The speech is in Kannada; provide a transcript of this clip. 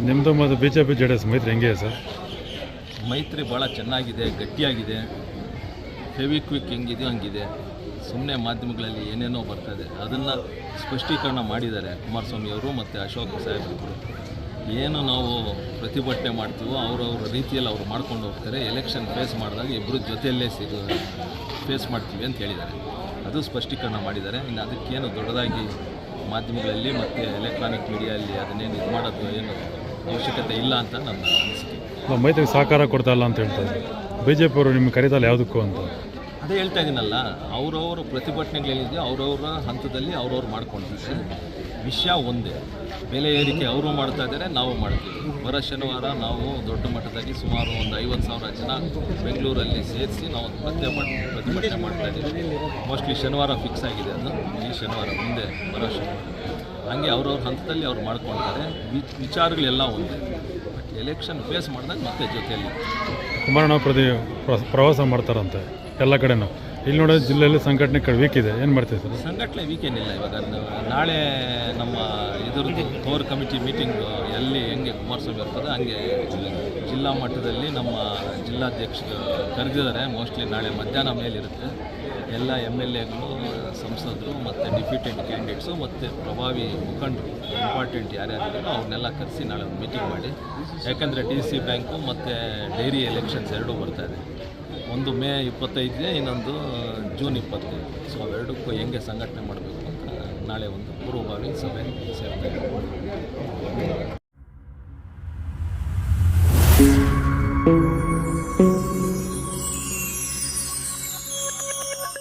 ನಿಮ್ಮದು ಮತ್ತು B J P J D S ಮೈತ್ರಿ ಹೆಂಗೆ ಸರ್? ಮೈತ್ರಿ ಭಾಳ ಚೆನ್ನಾಗಿದೆ, ಗಟ್ಟಿಯಾಗಿದೆ. ಫೆವಿಕ್ವಿಕ್ ಹೆಂಗಿದೆಯೋ ಹಂಗಿದೆ. ಸುಮ್ಮನೆ ಮಾಧ್ಯಮಗಳಲ್ಲಿ ಏನೇನೋ ಬರ್ತದೆ ಅದನ್ನು ಸ್ಪಷ್ಟೀಕರಣ ಮಾಡಿದ್ದಾರೆ ಕುಮಾರಸ್ವಾಮಿ ಅವರು ಮತ್ತು ಅಶೋಕ್ ಸಾಹೇಬರು ಏನು ನಾವು ಪ್ರತಿಭಟನೆ ಮಾಡ್ತೀವೋ, ಅವರವ್ರ ರೀತಿಯಲ್ಲಿ ಅವರು ಮಾಡ್ಕೊಂಡು ಹೋಗ್ತಾರೆ. ಎಲೆಕ್ಷನ್ ಫೇಸ್ ಮಾಡಿದಾಗ ಇಬ್ಬರು ಜೊತೆಯಲ್ಲೇ ಸಿಗ ಫೇಸ್ ಮಾಡ್ತೀವಿ ಅಂತ ಹೇಳಿದ್ದಾರೆ. ಅದು ಸ್ಪಷ್ಟೀಕರಣ ಮಾಡಿದ್ದಾರೆ. ಇನ್ನು ಅದಕ್ಕೇನು ದೊಡ್ಡದಾಗಿ ಮಾಧ್ಯಮಗಳಲ್ಲಿ ಮತ್ತು ಎಲೆಕ್ಟ್ರಾನಿಕ್ ಮೀಡಿಯಲ್ಲಿ ಅದನ್ನೇನು ಇದು ಮಾಡೋದು ಏನು? ಅವಶ್ಯಕತೆ ಇಲ್ಲ ಅಂತ ನನ್ನ ಅನಿಸಿಕೆ. ಮೈತ್ರಿ ಸಹಕಾರ ಕೊಡ್ತಾ ಇಲ್ಲ ಅಂತ ಹೇಳ್ತಾರೆ ಬಿ ಜೆ ಪಿಯವರು ನಿಮ್ಗೆ ಕರೀತಲ್ಲ ಯಾವುದಕ್ಕೂ ಅಂತ. ಅದೇ ಹೇಳ್ತಾ ಇದ್ದೀನಲ್ಲ ಅವರವ್ರ ಪ್ರತಿಭಟನೆಗಳೇನಿದೆ ಅವರವ್ರ ಹಂತದಲ್ಲಿ ಅವ್ರವ್ರು ಮಾಡ್ಕೊಂಡಿದ್ದಾರೆ ವಿಷಯ ಒಂದೇ ಬೆಲೆ ಏರಿಕೆ ಅವರು ಮಾಡ್ತಾ ಇದ್ದಾರೆ ನಾವು ಮಾಡ್ತೀವಿ ಬರ ಶನಿವಾರ ನಾವು ದೊಡ್ಡ ಮಟ್ಟದಲ್ಲಿ ಸುಮಾರು ಒಂದು ಐವತ್ತು ಸಾವಿರ ಜನ ಬೆಂಗಳೂರಲ್ಲಿ ಸೇರಿಸಿ ನಾವು ಪ್ರತಿಭಟನೆ ಪ್ರತಿಭಟನೆ ಮಾಡ್ತಾ ಇದ್ದೀವಿ. ಮೋಸ್ಟ್ಲಿ ಶನಿವಾರ ಫಿಕ್ಸ್ ಆಗಿದೆ ಅದು ಈ ಶನಿವಾರ ಮುಂದೆ ಬರೋ ಶನಿವಾರ. ಹಂಗೆ ಅವ್ರವ್ರ ಹಂತದಲ್ಲಿ ಅವ್ರು ಮಾಡ್ಕೊಳ್ತಾರೆ ವಿಚಾರಗಳೆಲ್ಲ ಒಂದೇ. ಬಟ್ ಎಲೆಕ್ಷನ್ ಫೇಸ್ ಮಾಡಿದಾಗ ಮತ್ತೆ ಜೊತೆಯಲ್ಲಿ ಕುಮಾರಣ್ಣ ಪ್ರತಿ ಪ್ರ- ಪ್ರವಾಸ ಮಾಡ್ತಾರಂತೆ, ಎಲ್ಲ ಕಡೆನೂ. ಇಲ್ಲಿ ನೋಡೋ ಜಿಲ್ಲೆಯಲ್ಲಿ ಸಂಘಟನೆ ವೀಕ್ ಇದೆ. ಏನು ಮಾಡ್ತೀವಿ ಸರ್ ಸಂಘಟನೆ ವೀಕ್ ಏನಿಲ್ಲ ಇವಾಗ. ನಾಳೆ ನಮ್ಮ ಇದ್ರದ್ದು ಕೋರ್ ಕಮಿಟಿ ಮೀಟಿಂಗ್ ಎಲ್ಲಿ ಹೆಂಗೆ ಕುಮಾರಸ್ವಾಮಿ ಇರ್ತದೆ ಹಂಗೆ ಜಿಲ್ಲಾ ಮಟ್ಟದಲ್ಲಿ ನಮ್ಮ ಜಿಲ್ಲಾಧ್ಯಕ್ಷರು ಕರೆದಿದ್ದಾರೆ. ಮೋಸ್ಟ್ಲಿ ನಾಳೆ ಮಧ್ಯಾಹ್ನ ಮೇಲಿರುತ್ತೆ. ಎಲ್ಲ ಎಂ ಎಲ್ ಎಗಳು ಸಂಸದರು ಮತ್ತು ಡಿಪ್ಯೂಟೆಡ್ ಕ್ಯಾಂಡಿಡೇಟ್ಸು ಮತ್ತು ಪ್ರಭಾವಿ ಮುಖಂಡರು ಇಂಪಾರ್ಟೆಂಟ್ ಯಾರ್ಯಾರಿದ್ದಾರೋ ಅವ್ರನ್ನೆಲ್ಲ ಕರೆಸಿ ನಾಳೆ ಒಂದು ಮೀಟಿಂಗ್ ಮಾಡಿ. ಯಾಕಂದರೆ ಡಿ ಸಿ ಬ್ಯಾಂಕು ಮತ್ತು ಡೈರಿ ಎಲೆಕ್ಷನ್ಸ್ ಎರಡೂ ಬರ್ತಾ ಇದೆ. ಒಂದು ಮೇ ಇಪ್ಪತ್ತೈದನೇ, ಇನ್ನೊಂದು ಜೂನ್ ಇಪ್ಪತ್ತೈದು ಸೊ ಅವೆರಡಕ್ಕೂ ಹೆಂಗೆ ಸಂಘಟನೆ ಮಾಡಬೇಕು ಅಂತ ನಾಳೆ ಒಂದು ಪೂರ್ವಭಾವಿ ಸಭೆ ಸೇರ್ತಾ ಇದ್ದೀವಿ